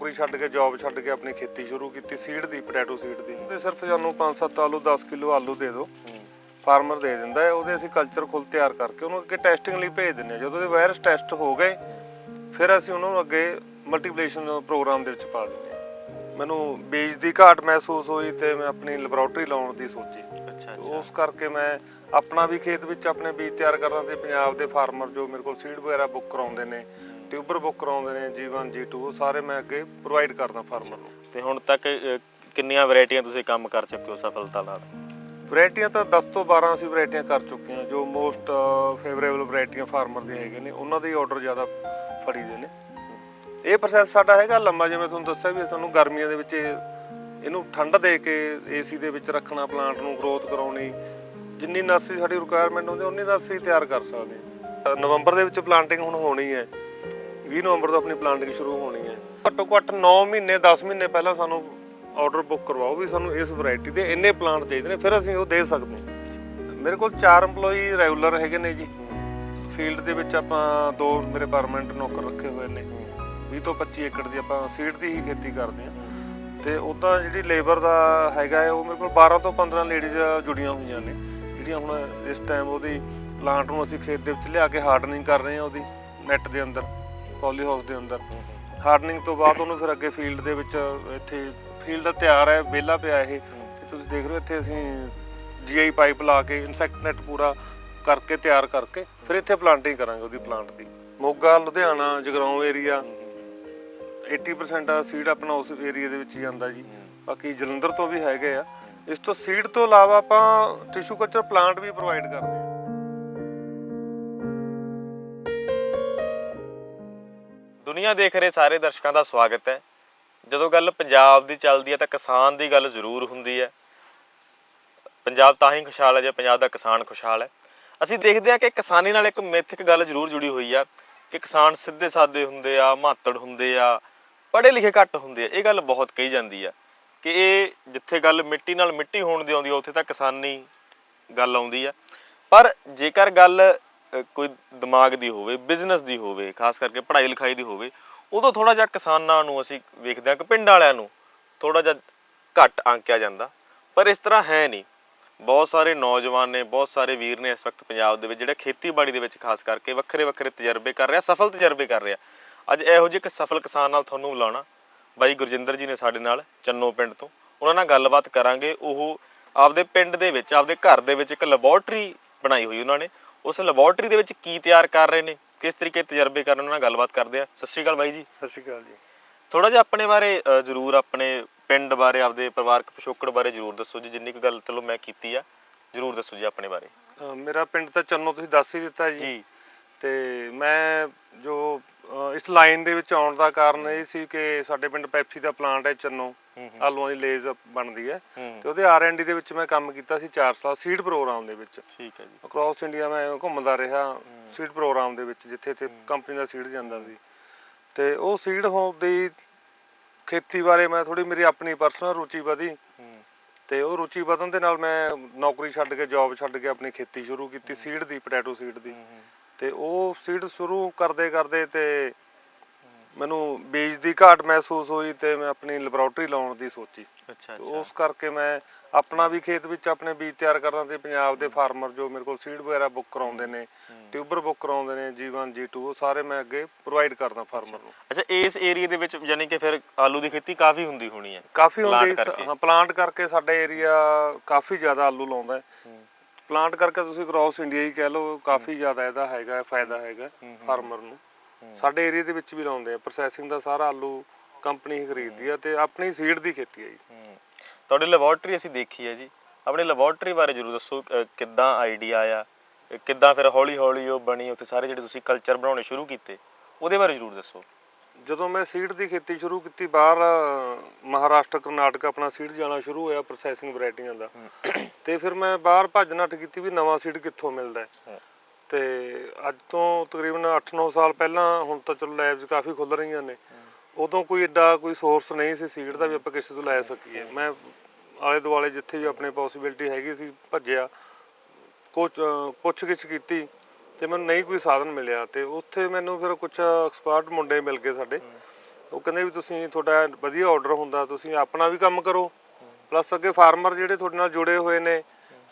ਨੌਕਰੀ ਛੱਡ ਕੇ ਜੌਬ ਛੱਡ ਕੇ ਆਪਣੀ ਖੇਤੀ ਸ਼ੁਰੂ ਕੀਤੀ ਸੀਡ ਦੀ ਪੋਟੈਟੋ ਸੀਡ ਦੀ। ਤੇ ਸਿਰਫ ਸਾਨੂੰ 5-7 ਆਲੂ 10 ਕਿਲੋ ਆਲੂ ਦੇ ਦਿਓ। ਫਾਰਮਰ ਦੇ ਦਿੰਦਾ ਹੈ ਉਹਦੇ ਅਸੀਂ ਕਲਚਰ ਖੁੱਲ ਤਿਆਰ ਕਰਕੇ ਉਹਨੂੰ ਅੱਗੇ ਟੈਸਟਿੰਗ ਲਈ ਭੇਜ ਦਿੰਦੇ ਹਾਂ। ਜਦੋਂ ਦੇ ਵਾਇਰਸ ਟੈਸਟ ਹੋ ਗਏ ਫਿਰ ਅਸੀਂ ਉਹਨਾਂ ਨੂੰ ਅੱਗੇ ਮਲਟੀਪਲੀਕੇਸ਼ਨ ਪ੍ਰੋਗਰਾਮ ਦੇ ਵਿੱਚ ਪਾ ਦਿੰਦੇ ਹਾਂ। ਮੈਨੂੰ ਬੀਜ ਦੀ ਘਾਟ ਮਹਿਸੂਸ ਹੋਈ ਤੇ ਮੈਂ ਆਪਣੀ ਲੈਬੋਰੇਟਰੀ ਲਾਉਣ ਦੀ ਸੋਚੀ। ਅੱਛਾ ਉਸ ਕਰਕੇ ਮੈਂ ਆਪਣਾ ਵੀ ਖੇਤ ਵਿੱਚ ਆਪਣੇ ਬੀਜ ਤਿਆਰ ਕਰਦਾ ਤੇ ਪੰਜਾਬ ਦੇ ਫਾਰਮਰ ਜੋ ਮੇਰੇ ਕੋਲ ਸੀਡ ਵਗੈਰਾ ਬੁੱਕ ਕਰਾਉਂਦੇ ਨੇ ਟਿਊਬਰ ਬੁੱਕ ਕਰਾਉਂਦੇ ਨੇ G1 G2 ਉਹ ਸਾਰੇ ਮੈਂ ਅੱਗੇ ਪ੍ਰੋਵਾਈਡ ਕਰਦਾ ਫਾਰਮਰ ਨੂੰ। ਤੇ ਹੁਣ ਤੱਕ ਕਿੰਨੀਆਂ ਵੈਰਾਈਟੀਆਂ ਤੁਸੀਂ ਕੰਮ ਕਰ ਚੁੱਕੇ ਹੋ ਸਫਲਤਾ ਨਾਲ? ਵੈਰਾਈਟੀਆਂ ਤਾਂ 10 ਤੋਂ 12 ਅਸੀਂ ਵੈਰਾਈਟੀਆਂ ਕਰ ਚੁੱਕੇ ਹਾਂ ਜੋ ਮੋਸਟ ਫੇਵਰੇਬਲ ਵੈਰਾਈਟੀਆਂ ਫਾਰਮਰ ਦੀਆਂ ਹੈਗੇ ਨੇ ਉਹਨਾਂ ਦੇ ਹੀ ਆਰਡਰ ਜ਼ਿਆਦਾ ਫੜੀ ਦੇ ਨੇ। ਇਹ ਪ੍ਰੋਸੈਸ ਸਾਡਾ ਹੈਗਾ ਲੰਮਾ ਜਿਵੇਂ ਤੁਹਾਨੂੰ ਦੱਸਿਆ ਵੀ ਸਾਨੂੰ ਗਰਮੀਆਂ ਦੇ ਵਿੱਚ ਇਹ- ਇਹਨੂੰ ਠੰਡ ਦੇ ਕੇ ਏਸੀ ਦੇ ਵਿੱਚ ਰੱਖਣਾ ਪਲਾਂਟ ਨੂੰ ਗਰੋਥ ਕਰਾਉਣੀ ਜਿੰਨੀ ਨਰਸਰੀ ਸਾਡੀ ਰਿਕੁਆਇਰਮੈਂਟ ਹੁੰਦੀ ਉਨੀ ਨਰਸਰੀ ਤਿਆਰ ਕਰ ਸਕਦੇ ਹਾਂ। ਅ, ਨਵੰਬਰ ਦੇ ਵਿੱਚ ਪਲਾਂਟਿੰਗ ਹੁਣ ਹੋਣੀ ਹੈ। 20 ਨਵੰਬਰ ਤੋਂ ਆਪਣੀ ਪਲਾਂਟਿੰਗ ਸ਼ੁਰੂ ਹੋਣੀ ਹੈ। ਘੱਟੋ ਘੱਟ 9 ਮਹੀਨੇ 10 ਮਹੀਨੇ ਪਹਿਲਾਂ ਸਾਨੂੰ ਆਰਡਰ ਬੁੱਕ ਕਰਵਾਓ ਵੀ ਸਾਨੂੰ ਇਸ ਵੈਰਾਈਟੀ ਦੇ ਇੰਨੇ ਪਲਾਂਟ ਚਾਹੀਦੇ ਨੇ, ਫਿਰ ਅਸੀਂ ਉਹ ਦੇ ਸਕਦੇ ਹਾਂ। ਮੇਰੇ ਕੋਲ 4 EMPLOYE ਰੈਗੂਲਰ ਹੈਗੇ ਨੇ ਜੀ। ਫੀਲਡ ਦੇ ਵਿੱਚ ਆਪਾਂ ਦੋ ਮੇਰੇ ਪਰਮਨੈਂਟ ਨੌਕਰ ਰੱਖੇ ਹੋਏ ਨੇ। 20 ਤੋਂ 25 ਏਕੜ ਦੀ ਆਪਾਂ ਸੀਡ ਦੀ ਹੀ ਖੇਤੀ ਕਰਦੇ ਹਾਂ। ਤੇ ਉਦਾਂ ਜਿਹੜੀ ਲੇਬਰ ਦਾ ਹੈਗਾ ਹੈ, ਉਹ ਮੇਰੇ ਕੋਲ 12 ਤੋਂ 15 ਲੇਡੀਜ਼ ਜੁੜੀਆਂ ਹੋਈਆਂ ਨੇ। ਜਿਹੜੀਆਂ ਹੁਣ ਇਸ ਟਾਈਮ ਉਹਦੀ ਪਲਾਂਟ ਨੂੰ ਅਸੀਂ ਖੇਤ ਦੇ ਵਿੱਚ ਲਿਆ ਕੇ ਹਾਰਡਨਿੰਗ ਕਰ ਰਹੇ ਹਾਂ ਉਹਦੀ ਨੈਟ ਦੇ ਅੰਦਰ। ਪੋਲੀ ਹਾਊਸ ਦੇ ਅੰਦਰ। ਹਾਰਡਨਿੰਗ ਤੋਂ ਬਾਅਦ ਉਹਨੂੰ ਫਿਰ ਅੱਗੇ ਫੀਲਡ ਦੇ ਵਿੱਚ ਇੱਥੇ ਫੀਲਡ ਤਿਆਰ ਹੈ ਵਿਹਲਾ ਪਿਆ ਇਹ। ਤੇ ਤੁਸੀਂ ਦੇਖ ਰਹੇ ਹੋ ਇੱਥੇ ਅਸੀਂ ਜੀਆਈ ਪਾਈਪ ਲਾ ਕੇ ਇਨਸੈਕਟ ਨੈਟ ਪੂਰਾ ਕਰਕੇ ਤਿਆਰ ਕਰਕੇ ਫਿਰ ਇੱਥੇ ਪਲਾਂਟਿੰਗ ਕਰਾਂਗੇ ਉਹਦੀ ਪਲਾਂਟ ਦੀ। ਮੋਗਾ ਲੁਧਿਆਣਾ ਜਗਰਾਉਂ ਏਰੀਆ 80% ਆ ਸੀਡ ਆਪਣਾ ਉਸ ਏਰੀਆ ਦੇ ਵਿੱਚ ਹੀ ਜਾਂਦਾ ਜੀ। ਬਾਕੀ ਜਲੰਧਰ ਤੋਂ ਵੀ ਹੈਗੇ ਆ। ਇਸ ਤੋਂ ਸੀਡ ਤੋਂ ਇਲਾਵਾ ਆਪਾਂ ਟਿਸ਼ੂ ਕਲਚਰ ਪਲਾਂਟ ਵੀ ਪ੍ਰੋਵਾਈਡ ਕਰਦੇ ਹਾਂ। ਦੁਨੀਆ ਦੇਖ ਰਹੇ ਸਾਰੇ ਦਰਸ਼ਕਾਂ ਦਾ ਸਵਾਗਤ ਹੈ। ਜਦੋਂ ਗੱਲ ਪੰਜਾਬ ਦੀ ਚੱਲਦੀ ਹੈ ਤਾਂ ਕਿਸਾਨ ਦੀ ਗੱਲ ਜ਼ਰੂਰ ਹੁੰਦੀ ਹੈ। ਪੰਜਾਬ ਤਾਂ ਹੀ ਖੁਸ਼ਹਾਲ ਹੈ ਜੇ ਪੰਜਾਬ ਦਾ ਕਿਸਾਨ ਖੁਸ਼ਹਾਲ ਹੈ। ਅਸੀਂ ਦੇਖਦੇ ਹਾਂ ਕਿ ਕਿਸਾਨੀ ਨਾਲ ਇੱਕ ਮਿਥਿਕ ਗੱਲ ਜ਼ਰੂਰ ਜੁੜੀ ਹੋਈ ਆ ਕਿ ਕਿਸਾਨ ਸਿੱਧੇ ਸਾਦੇ ਹੁੰਦੇ ਆ, ਮਾਤੜ ਹੁੰਦੇ ਆ, ਪੜ੍ਹੇ ਲਿਖੇ ਘੱਟ ਹੁੰਦੇ ਆ। ਇਹ ਗੱਲ ਬਹੁਤ ਕਹੀ ਜਾਂਦੀ ਆ ਕਿ ਇਹ ਜਿੱਥੇ ਗੱਲ ਮਿੱਟੀ ਨਾਲ ਮਿੱਟੀ ਹੋਣ ਦੀ ਆਉਂਦੀ ਆ, ਉੱਥੇ ਤਾਂ ਕਿਸਾਨੀ ਗੱਲ ਆਉਂਦੀ ਆ। ਪਰ ਜੇਕਰ ਗੱਲ ਕੋਈ ਦਿਮਾਗ ਦੀ ਹੋਵੇ ਬਿਜ਼ਨਸ ਦੀ ਹੋਵੇ, ਖਾਸ ਕਰਕੇ ਪੜ੍ਹਾਈ ਲਿਖਾਈ ਦੀ ਹੋਵੇ, ਉਦੋਂ ਥੋੜਾ ਜਿਹਾ ਕਿਸਾਨਾਂ ਨੂੰ ਅਸੀਂ ਵੇਖਦੇ ਹਾਂ ਕਿ ਪਿੰਡ ਵਾਲਿਆਂ ਨੂੰ ਥੋੜਾ ਜਿਹਾ ਘੱਟ ਆਂਕਿਆ ਜਾਂਦਾ, ਪਰ ਇਸ ਤਰ੍ਹਾਂ ਹੈ ਨਹੀਂ। ਬਹੁਤ ਸਾਰੇ ਨੌਜਵਾਨ ਨੇ, ਬਹੁਤ ਸਾਰੇ ਵੀਰ ਨੇ ਇਸ ਵਕਤ ਪੰਜਾਬ ਦੇ ਵਿੱਚ ਜਿਹੜੇ ਖੇਤੀਬਾੜੀ ਦੇ ਵਿੱਚ ਖਾਸ ਕਰਕੇ ਵੱਖਰੇ ਵੱਖਰੇ ਤਜਰਬੇ ਕਰ ਰਿਹਾ, ਸਫਲ ਤਜਰਬੇ ਕਰ ਰਿਹਾ। ਅੱਜ ਇਹੋ ਜਿਹੇ ਇੱਕ ਸਫਲ ਕਿਸਾਨ ਨਾਲ ਤੁਹਾਨੂੰ ਬੁਲਾਉਣਾ। ਬਾਈ ਗੁਰਜਿੰਦਰ ਜੀ ਨੇ ਸਾਡੇ ਨਾਲ ਚੰਨੋ ਪਿੰਡ ਤੋਂ। ਉਹਨਾਂ ਨਾਲ ਗੱਲਬਾਤ ਕਰਾਂਗੇ। ਉਹ ਆਪਦੇ ਪਿੰਡ ਦੇ ਵਿੱਚ, ਆਪਦੇ ਘਰ ਦੇ ਵਿੱਚ ਇੱਕ ਲੈਬੋਰਟਰੀ ਬਣਾਈ ਹੋਈ ਉਹਨਾਂ ਨੇ। ਉਸ ਲੈਬੋਰਟਰੀ ਦੇ ਵਿੱਚ ਕੀ ਤਿਆਰ ਕਰ ਰਹੇ ਨੇ ਕਿਸ ਤਰੀਕੇ ਤਜਰਬੇ ਕਰਨ ਉਹਨਾਂ ਨਾਲ ਗੱਲਬਾਤ ਕਰਦੇ ਆ ਸਤਿ ਸ਼੍ਰੀ ਅਕਾਲ ਬਾਈ ਜੀ। ਸਤਿ ਸ਼੍ਰੀ ਅਕਾਲ ਜੀ। ਥੋੜਾ ਜਿਹਾ ਆਪਣੇ ਬਾਰੇ ਜ਼ਰੂਰ ਆਪਣੇ ਪਿੰਡ ਬਾਰੇ ਆਪਦੇ ਪਰਿਵਾਰਕ ਪਿਛੋਕੜ ਬਾਰੇ ਜ਼ਰੂਰ ਦੱਸੋ ਜੀ ਜਿੰਨੀ ਕੁ ਗੱਲ ਚਲੋ ਮੈਂ ਕੀਤੀ ਆ ਜ਼ਰੂਰ ਦੱਸੋ ਜੀ ਆਪਣੇ ਬਾਰੇ। ਮੇਰਾ ਪਿੰਡ ਤਾਂ ਚੰਨੋ ਤੁਸੀਂ ਦੱਸ ਹੀ ਦਿੱਤਾ ਜੀ। ਜੀ। ਤੇ ਮੈਂ ਜੋ ਇਸ ਲਾਈਨ ਦੇ ਵਿੱਚ ਆਉਣ ਦਾ ਕਾਰਨ ਇਹ ਸੀ ਕਿ ਸਾਡੇ ਪਿੰਡ ਪੈਪਸੀ ਦਾ ਪਲਾਂਟ ਹੈ ਚੰਨੋ। ਆਲੂਆਂ ਦੀ ਲੇਜ਼ ਬਣਦੀ ਹੈ। ਤੇ ਉਹਦੇ ਆਰ&ਡੀ ਦੇ ਵਿੱਚ ਮੈਂ ਕੰਮ ਕੀਤਾ ਸੀ 4 ਸਾਲ ਸੀਡ ਪ੍ਰੋਗਰਾਮ ਦੇ ਵਿੱਚ। ਠੀਕ ਹੈ ਜੀ। ਅਕ੍ਰੋਸ ਇੰਡੀਆ ਮੈਂ ਘੁੰਮਦਾ ਰਿਹਾ ਸੀਡ ਪ੍ਰੋਗਰਾਮ ਦੇ ਵਿੱਚ ਜਿੱਥੇ ਤੇ ਕੰਪਨੀ ਦਾ ਸੀਡ ਜਾਂਦਾ ਸੀ। ਤੇ ਉਹ ਸੀਡ ਹੋਣ ਦੀ ਖੇਤੀ ਬਾਰੇ ਮੈਂ ਥੋੜੀ ਮੇਰੀ ਆਪਣੀ ਪਰਸਨਲ ਰੁਚੀ ਵਧੀ। ਤੇ ਉਹ ਰੁਚੀ ਵਧਣ ਦੇ ਨਾਲ ਮੈਂ ਨੌਕਰੀ ਛੱਡ ਕੇ ਜੌਬ ਛੱਡ ਕੇ ਆਪਣੀ ਖੇਤੀ ਸ਼ੁਰੂ ਕੀਤੀ ਸੀਡ ਦੀ ਪੋਟੈਟੋ ਸੀਡ ਦੀ। ਤੇ ਉਹ ਸੀਡ ਸ਼ੁਰੂ ਕਰਦੇ ਕਰਦੇ ਤੇ ਮੈਨੂੰ ਬੀਜ ਦੀ ਘਾਟ ਮਹਿਸੂਸ ਹੋਈ ਤੇ ਮੈਂ ਆਪਣੀ ਲੈਬੋਰੇਟਰੀ ਲਾਉਣ ਦੀ ਸੋਚੀ ਅੱਛਾ ਉਸ ਕਰਕੇ ਮੈਂ ਆਪਣਾ ਵੀ ਖੇਤ ਵਿੱਚ ਆਪਣੇ ਬੀਜ ਤਿਆਰ ਕਰਦਾ ਤੇ ਪੰਜਾਬ ਦੇ ਫਾਰਮਰ ਜੋ ਮੇਰੇ ਕੋਲ ਸੀਡ ਵਗੈਰਾ ਬੁੱਕ ਕਰਾਉਂਦੇ ਨੇ। ਟਿਊਬਰ ਬੁੱਕ ਕਰਾਉਂਦੇ ਨੇ G1 G2 ਉਹ ਸਾਰੇ ਮੈਂ ਅੱਗੇ ਪ੍ਰੋਵਾਈਡ ਕਰਦਾ ਫਾਰਮਰ ਨੂੰ ਅੱਛਾ ਇਸ ਏਰੀਆ ਦੇ ਵਿੱਚ ਯਾਨੀ ਕਿ ਫਿਰ ਆਲੂ ਦੀ ਖੇਤੀ ਕਾਫੀ ਹੁੰਦੀ ਹੋਣੀ ਹੈ ਕਾਫੀ ਹੁੰਦੀ। ਹਾਂ ਪਲਾਂਟ ਕਰਕੇ ਸਾਡਾ ਏਰੀਆ ਕਾਫੀ ਜ਼ਿਆਦਾ ਆਲੂ ਲਾਉਂਦਾ ਹੈ ਪਲਾਂਟ ਕਰਕੇ ਤੁਸੀਂ ਕ੍ਰਾਸ ਇੰਡੀਆ ਹੀ ਕਹਿ ਲਓ ਕਾਫੀ ਜ਼ਿਆਦਾ ਇਹਦਾ ਹੈਗਾ ਫਾਇਦਾ ਹੈਗਾ। ਫਾਰਮਰ ਨੂੰ। ਸਾਡੇ ਏਰੀਆ ਦੇ ਵਿੱਚ ਵੀ ਲਾਉਂਦੇ ਆ ਪ੍ਰੋਸੈਸਿੰਗ ਦਾ ਸਾਰਾ ਆਲੂ ਕੰਪਨੀ ਹੀ ਖਰੀਦਦੀ ਆ ਤੇ ਆਪਣੀ ਸੀਡ ਦੀ ਖੇਤੀ ਹੈ ਜੀ। ਤੁਹਾਡੀ ਲੈਬੋਰਟਰੀ ਅਸੀਂ ਦੇਖੀ ਹੈ ਜੀ। ਆਪਣੀ ਲੈਬੋਰਟਰੀ ਬਾਰੇ ਜਰੂਰ ਦੱਸੋ ਕਿੱਦਾਂ ਆਈਡੀਆ ਆਇਆ ਅ, ਕਿੱਦਾਂ ਫਿਰ ਹੌਲੀ ਹੌਲੀ ਉਹ ਬਣੀ ਉੱਥੇ ਸਾਰੇ ਜਿਹੜੇ ਤੁਸੀਂ ਕਲਚਰ ਬਣਾਉਣੇ ਸ਼ੁਰੂ ਕੀਤੇ ਉਹਦੇ ਬਾਰੇ ਜਰੂਰ ਦੱਸੋ। ਜਦੋਂ ਮੈਂ ਸੀਡ ਦੀ ਖੇਤੀ ਸ਼ੁਰੂ ਕੀਤੀ ਬਾਹਰ ਮਹਾਰਾਸ਼ਟਰ ਕਰਨਾਟਕ ਆਪਣਾ ਸੀਡ ਜਾਣਾ ਸ਼ੁਰੂ ਹੋਇਆ ਪ੍ਰੋਸੈਸਿੰਗ ਵੈਰਾਈਟੀਆਂ ਦਾ। ਤੇ ਫਿਰ ਮੈਂ ਬਾਹਰ ਭੱਜ ਨੱਠ ਕੀਤੀ ਵੀ ਨਵਾਂ ਸੀਡ ਕਿੱਥੋਂ ਮਿਲਦਾ ਹੂੰ। ਤੇ ਅੱਜ ਤੋਂ ਤਕਰੀਬਨ 8-9 ਸਾਲ ਪਹਿਲਾਂ ਹੁਣ ਤਾਂ ਚਲੋ ਲੈਬਸ ਕਾਫੀ ਖੁੱਲ ਰਹੀਆਂ ਨੇ। ਉਦੋਂ ਕੋਈ ਐਡਾ ਕੋਈ ਸੋਰਸ ਨਹੀਂ ਸੀ ਸੀਡ ਦਾ ਵੀ ਆਪਾਂ ਕਿਸੇ ਤੋਂ ਲੈ ਸਕੀਏ। ਮੈਂ ਆਲੇ ਦੁਆਲੇ ਜਿੱਥੇ ਵੀ ਆਪਣੇ ਪੋਸਿਬਿਲਿਟੀ ਹੈਗੀ ਸੀ ਭੱਜਿਆ ਕੁਛ ਪੁੱਛ ਗਿੱਛ ਕੀਤੀ ਤੇ ਮੈਨੂੰ ਨਹੀਂ ਕੋਈ ਸਾਧਨ ਮਿਲਿਆ ਤੇ ਉੱਥੇ ਮੈਨੂੰ ਫਿਰ ਕੁਝ ਐਕਸਪਰਟ ਮੁੰਡੇ ਮਿਲ ਗਏ ਸਾਡੇ। ਉਹ ਕਹਿੰਦੇ ਵੀ ਤੁਸੀਂ ਤੁਹਾਡਾ ਵਧੀਆ ਆਰਡਰ ਹੁੰਦਾ, ਤੁਸੀਂ ਆਪਣਾ ਵੀ ਕੰਮ ਕਰੋ। ਪਲੱਸ ਅੱਗੇ ਫਾਰਮਰ ਜਿਹੜੇ ਤੁਹਾਡੇ ਨਾਲ ਜੁੜੇ ਹੋਏ ਨੇ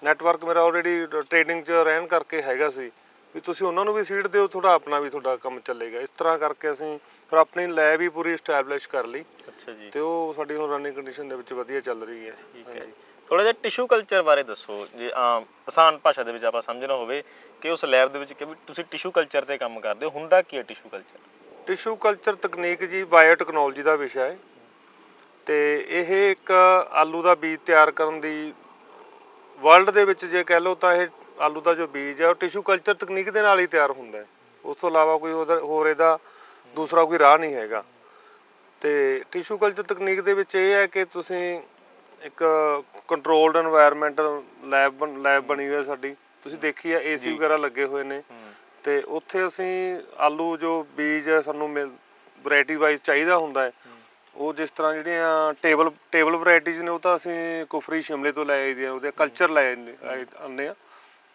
ਨੈਟਵਰਕ ਮੇਰਾ ਆਲਰੇਡੀ ਟ੍ਰੇਡਿੰਗ 'ਚ ਰਹਿਣ ਕਰਕੇ ਹੈਗਾ ਸੀ। ਵੀ ਤੁਸੀਂ ਉਹਨਾਂ ਨੂੰ ਵੀ ਸੀਡ ਦਿਓ ਤੁਹਾਡਾ ਆਪਣਾ ਵੀ ਤੁਹਾਡਾ ਕੰਮ ਚੱਲੇਗਾ। ਇਸ ਤਰ੍ਹਾਂ ਕਰਕੇ ਅਸੀਂ ਫਿਰ ਆਪਣੀ ਲੈਬ ਵੀ ਪੂਰੀ ਸਟੈਬਲਿਸ਼ ਕਰ ਲਈ। ਅੱਛਾ ਜੀ। ਤੇ ਉਹ ਸਾਡੀ ਹੁਣ ਰਨਿੰਗ ਕੰਡੀਸ਼ਨ ਦੇ ਵਿੱਚ ਵਧੀਆ ਚੱਲ ਰਹੀ ਹੈ। ਠੀਕ ਹੈ ਥੋੜਾ ਜਿਹਾ ਟਿਸ਼ੂ ਕਲਚਰ ਬਾਰੇ ਦੱਸੋ। ਜੇ ਆਸਾਨ ਭਾਸ਼ਾ ਦੇ ਵਿੱਚ ਆਪਾਂ ਸਮਝਣਾ ਹੋਵੇ ਕਿ ਉਸ ਲੈਬ ਦੇ ਵਿੱਚ ਕਿ ਵੀ ਤੁਸੀਂ ਟਿਸ਼ੂ ਕਲਚਰ ਤੇ ਕੰਮ ਕਰਦੇ ਹੋ। ਹੁੰਦਾ ਕੀ ਹੈ ਟਿਸ਼ੂ ਕਲਚਰ ਟਿਸ਼ੂ ਕਲਚਰ ਤਕਨੀਕ ਜੀ ਬਾਇਓਟੈਕਨੋਲੋਜੀ ਦਾ ਵਿਸ਼ਾ ਹੈ। ਤੇ ਇਹ ਇੱਕ ਆਲੂ ਦਾ ਬੀਜ ਤਿਆਰ ਕਰਨ ਦੀ ਵਰਲਡ ਦੇ ਵਿੱਚ ਜੇ ਕਹਿ ਲਓ ਤਾਂ ਇਹ ਆਲੂ ਦਾ ਜੋ ਬੀਜ ਹੈ ਉਹ ਟਿਸ਼ੂ ਕਲਚਰ ਤਕਨੀਕ ਦੇ ਨਾਲ ਹੀ ਤਿਆਰ ਹੁੰਦਾ ਹੈ। ਉਸ ਤੋਂ ਇਲਾਵਾ ਕੋਈ ਉਹਦਾ ਹੋਰ ਇਹਦਾ ਦੂਸਰਾ ਕੋਈ ਰਾਹ ਨਹੀਂ ਹੈਗਾ। ਤੇ ਟਿਸ਼ੂ ਕਲਚਰ ਤਕਨੀਕ ਦੇ ਵਿੱਚ ਇਹ ਹੈ ਕਿ ਤੁਸੀਂ ਇੱਕ ਕੰਟਰੋਲਡ এনवायरमेंट ਲੈਬ ਲੈਬ ਬਣੀ ਹੋਈ ਹੈ ਸਾਡੀ। ਤੁਸੀਂ ਦੇਖੀ ਹੈ ਏਸੀ ਵਗੈਰਾ ਲੱਗੇ ਹੋਏ ਨੇ। ਤੇ ਉੱਥੇ ਅਸੀਂ ਆਲੂ ਜੋ ਬੀਜ ਸਾਨੂੰ ਮਿਲ ਵੈਰਾਈਟੀ ਵਾਈਜ਼ ਚਾਹੀਦਾ ਹੁੰਦਾ ਹੈ। ਉਹ ਜਿਸ ਤਰ੍ਹਾਂ ਜਿਹੜੀਆਂ ਟੇਬਲ ਟੇਬਲ ਵੈਰਾਈਟੀਜ਼ ਨੇ ਉਹ ਤਾਂ ਅਸੀਂ ਕੁਫਰੀ ਸ਼ਿਮਲੇ ਤੋਂ ਲੈ ਆਈਦੇ ਆ ਉਹਦੇ ਕਲਚਰ ਲੈ ਆਉਂਦੇ ਆ।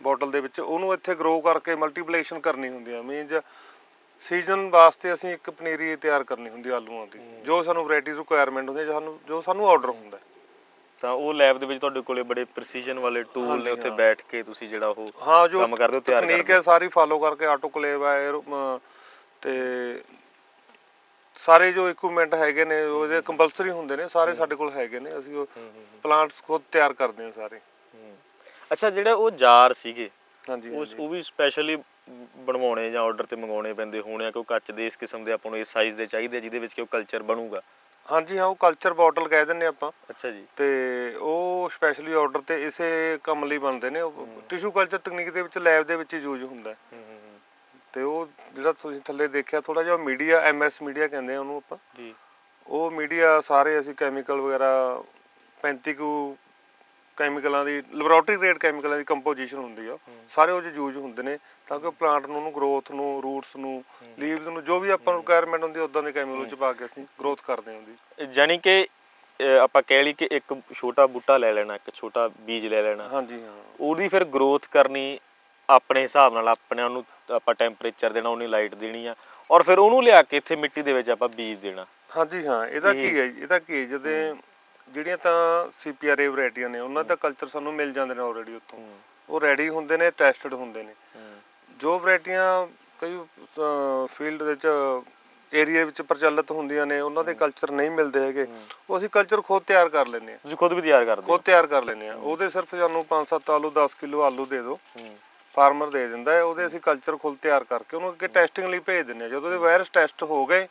ਬੋਟਲ ਦੇ ਵਿੱਚ ਉਹਨੂੰ ਇੱਥੇ ਗਰੋ ਕਰਕੇ ਮਲਟੀਪਲੀਕੇਸ਼ਨ ਕਰਨੀ ਹੁੰਦੀ ਆ। ਮੀਨਜ਼ ਸੀਜ਼ਨ ਵਾਸਤੇ ਅਸੀਂ ਇੱਕ ਪਨੀਰੀ ਤਿਆਰ ਕਰਨੀ ਹੁੰਦੀ ਆਲੂਆਂ ਦੀ। ਜੋ ਸਾਨੂੰ ਵੈਰਾਈਟੀ ਰਿਕੁਆਇਰਮੈਂਟ ਹੁੰਦੀ ਹੈ ਜੋ ਸਾਨੂੰ ਜੋ ਸਾਨੂੰ ਆਰਡਰ ਹੁੰਦਾ। ਹੈ। ਤਾਂ ਉਹ ਲੈਬ ਦੇ ਵਿੱਚ ਤੁਹਾਡੇ ਕੋਲੇ ਬੜੇ ਪ੍ਰੀਸੀਜਨ ਵਾਲੇ ਟੂਲ ਨੇ ਉੱਥੇ ਹਾਂ। ਬੈਠ ਕੇ ਤੁਸੀਂ ਜਿਹੜਾ ਉਹ ਹਾਂ ਜੋ ਕੰਮ ਕਰਦੇ ਹੋ ਤਿਆਰ ਕਰਦੇ ਹੈ। ਸਾਰੀ ਫਾਲੋ ਕਰਕੇ ਆਟੋਕਲੇਵ ਹੈ ਤੇ ਸਾਰੇ ਜੋ ਇਕਵਿਪਮੈਂਟ ਹੈਗੇ ਨੇ ਉਹਦੇ ਕੰਪਲਸਰੀ ਹੁੰਦੇ ਨੇ ਸਾਰੇ ਸਾਡੇ ਕੋਲ ਹੈਗੇ ਨੇ। ਅਸੀਂ ਉਹ ਪਲਾਂਟਸ ਖੁਦ ਤਿਆਰ ਕਰਦੇ ਹਾਂ ਸਾਰੇ। ਹੂੰ। ਅੱਛਾ ਜਿਹੜਾ ਉਹ ਜਾਰ ਸੀਗੇ ਹਾਂਜੀ ਉਸ ਉਹ ਵੀ ਸਪੈਸ਼ਲੀ ਬਣਵਾਉਣੇ ਜਾਂ ਆਰਡਰ ਤੇ ਮੰਗਾਉਣੇ ਪੈਂਦੇ ਹੋਣੇ ਆ ਕਿ ਉਹ ਕੱਚ ਦੇ ਇਸ ਕਿਸਮ ਦੇ ਆਪਾਂ ਨੂੰ ਇਸ ਸਾਈਜ਼ ਦੇ ਚਾਹੀਦੇ ਜਿਹਦੇ ਵਿੱਚ ਕਿ ਉਹ ਕਲਚਰ ਬਣੂਗਾ? ਹਾਂਜੀ ਹਾਂ ਉਹ ਕਲਚਰ ਬੋਟਲ ਕਹਿ ਦਿੰਨੇ ਆਪਾਂ। ਅੱਛਾ ਜੀ। ਤੇ ਉਹ ਸਪੈਸ਼ਲੀ ਆਰਡਰ ਤੇ ਇਸੇ ਕੰਮ ਲਈ ਬਣਦੇ ਨੇ ਟਿਸ਼ੂ ਕਲਚਰ ਤਕਨੀਕ ਦੇ ਵਿੱਚ ਲੈਬ ਦੇ ਵਿੱਚ ਯੂਜ਼ ਹੁੰਦਾ। ਤੇ ਉਹ ਜਿਹੜਾ ਤੁਸੀਂ ਥੱਲੇ ਦੇਖਿਆ ਥੋੜਾ ਜਿਹਾ ਮੀਡੀਆ ਐਮਐਸ ਮੀਡੀਆ ਕਹਿੰਦੇ ਆ ਉਹਨੂੰ ਆਪਾਂ। ਜੀ। ਉਹ ਮੀਡੀਆ ਸਾਰੇ ਅਸੀਂ ਕੈਮੀਕਲ ਵਗੈਰਾ 35 ਕੁ ਕੈਮੀਕਲਾਂ ਦੀ ਲੈਬੋਰੇਟਰੀ ਗ੍ਰੇਡ ਕੈਮੀਕਲਾਂ ਦੀ ਕੰਪੋਜੀਸ਼ਨ ਹੁੰਦੀ ਆ। ਸਾਰੇ ਉਹ ਚ ਯੂਜ਼ ਹੁੰਦੇ ਨੇ ਤਾਂ ਕਿ ਪਲਾਂਟ ਨੂੰ ਉਹਨੂੰ ਗਰੋਥ ਨੂੰ ਰੂਟਸ ਨੂੰ ਲੀਵਸ ਨੂੰ ਜੋ ਵੀ ਆਪਾਂ ਨੂੰ ਰਿਕੁਆਇਰਮੈਂਟ ਹੁੰਦੀ ਉਦਾਂ ਦੇ ਕੈਮੀਕਲ ਚ ਪਾ ਕੇ ਅਸੀਂ ਗਰੋਥ ਕਰਦੇ ਹਾਂ ਉਹਦੀ। ਜਾਨੀ ਕਿ ਆਪਾਂ ਕਹਿ ਲਈ ਕਿ ਇੱਕ ਛੋਟਾ ਬੂਟਾ ਲੈ ਲੈਣਾ ਇੱਕ ਛੋਟਾ ਬੀਜ ਲੈ ਲੈਣਾ। ਹਾਂਜੀ ਹਾਂ। ਉਹਦੀ ਫਿਰ ਗਰੋਥ ਕਰਨੀ ਆਪਣੇ ਹਿਸਾਬ ਨਾਲ ਆਪਣੇ ਉਹਨੂੰ ਆਪਾਂ ਟੈਂਪਰੇਚਰ ਦੇਣਾ ਉਹਨੀ ਲਾਈਟ ਦੇਣੀ ਆ ਔਰ ਫਿਰ ਉਹਨੂੰ ਲਿਆ ਕੇ ਇੱਥੇ ਮਿੱਟੀ ਦੇ ਵਿੱਚ ਆਪਾਂ ਬੀਜ ਦੇਣਾ। ਹਾਂਜੀ ਹਾਂ ਇਹਦਾ ਕੀ ਹੈ ਜੀ? ਇਹਦਾ ਕੀ ਜਦੋਂ ਜਿਹੜੀਆਂ ਤਾਂ ਸੀਪੀਆਰਏ ਵੈਰਾਈਟੀਆਂ ਨੇ ਉਹਨਾਂ ਦਾ ਕਲਚਰ ਸਾਨੂੰ ਮਿਲ ਜਾਂਦੇ ਨੇ ਆਲਰੇਡੀ ਉੱਥੋਂ। ਉਹ ਰੈਡੀ ਹੁੰਦੇ ਨੇ ਟੈਸਟਡ ਹੁੰਦੇ ਨੇ। ਜੋ ਵੈਰਾਈਟੀਆਂ ਕਈ ਫੀਲਡ ਵਿੱਚ ਏਰੀਆ ਵਿੱਚ ਪ੍ਰਚਲਿਤ ਹੁੰਦੀਆਂ ਨੇ ਉਹਨਾਂ ਦੇ ਕਲਚਰ ਨਹੀਂ ਮਿਲਦੇ ਹੈਗੇ ਉਹ ਅਸੀਂ ਕਲਚਰ ਖੁਦ ਤਿਆਰ ਕਰ ਲੈਂਦੇ ਆ ਤੁਸੀਂ ਖੁਦ ਵੀ ਤਿਆਰ ਕਰਦੇ ਖੁਦ ਤਿਆਰ ਕਰ ਲੈਂਦੇ ਆ ਉਹਦੇ ਸਿਰਫ ਸਾਨੂੰ 5-7 ਆਲੂ 10 ਕਿਲੋ ਆਲੂ ਦੇ ਦਿਓ। ਫਾਰਮਰ ਦੇ ਦਿੰਦਾ ਹੈ ਉਹਦੇ ਅਸੀਂ ਕਲਚਰ ਖੁਦ ਤਿਆਰ ਕਰਕੇ ਉਹਨੂੰ ਅੱਗੇ ਟੈਸਟਿੰਗ ਲਈ ਭੇਜ ਦਿੰਦੇ ਆ ਜਦੋਂ ਉਹਦੇ ਵਾਇਰਸ ਟੈਸਟ ਹੋ ਗਏ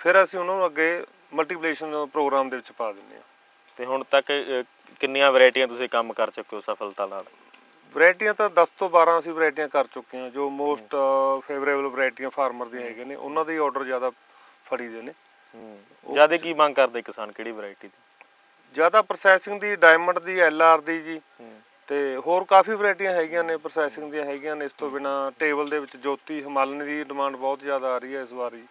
ਫਿਰ ਅਸੀਂ ਉਹਨਾਂ ਨੂੰ ਅੱਗੇ ਮਲਟੀਪਲੀਕੇਸ਼ਨ ਪ੍ਰੋਗਰਾਮ ਦੇ ਵਿੱਚ ਪਾ ਦਿੰਦੇ ਆ ਤੇ ਹੁਣ ਤੱਕ ਕਿੰਨੀਆਂ ਵੈਰਾਈਟੀਆਂ ਤੁਸੀਂ ਕੰਮ ਕਰ ਚੁੱਕੇ ਹੋ ਸਫਲਤਾ ਨਾਲ? ਵੈਰਾਈਟੀਆਂ ਤਾਂ 10 ਤੋਂ 12 ਅਸੀਂ ਵੈਰਾਈਟੀਆਂ ਕਰ ਚੁੱਕੇ ਹਾਂ। ਜੋ ਮੋਸਟ ਫੇਵਰੇਬਲ ਵੈਰਾਈਟੀਆਂ ਫਾਰਮਰ ਦੀਆਂ ਹੈਗੇ ਨੇ ਉਹਨਾਂ ਦੇ ਆਰਡਰ ਜ਼ਿਆਦਾ ਫੜੀਦੇ ਨੇ। ਜ਼ਿਆਦਾ ਕੀ ਮੰਗ ਕਰਦੇ ਕਿਸਾਨ? ਕਿਹੜੀ ਵੈਰਾਈਟੀ ਦੀ? ਜ਼ਿਆਦਾ ਪ੍ਰੋਸੈਸਿੰਗ ਦੀ ਡਾਇਮੰਡ ਦੀ ਐਲਆਰ ਦੀ ਜੀ। ਤੇ ਹੋਰ ਕਾਫੀ ਵੈਰਾਈਟੀਆਂ ਹੈਗੀਆਂ ਨੇ ਪ੍ਰੋਸੈਸਿੰਗ ਦੀਆਂ ਹੈਗੀਆਂ ਨੇ। ਇਸ ਤੋਂ ਬਿਨਾ ਟੇਬਲ ਦੇ ਵਿੱਚ ਜੋਤੀ ਹਿਮਾਲਯਨ ਦੀ ਡਿਮਾਂਡ ਬਹੁਤ ਜ਼ਿਆਦਾ ਆ ਰਹੀ ਹੈ ਇਸ ਵਾਰੀ।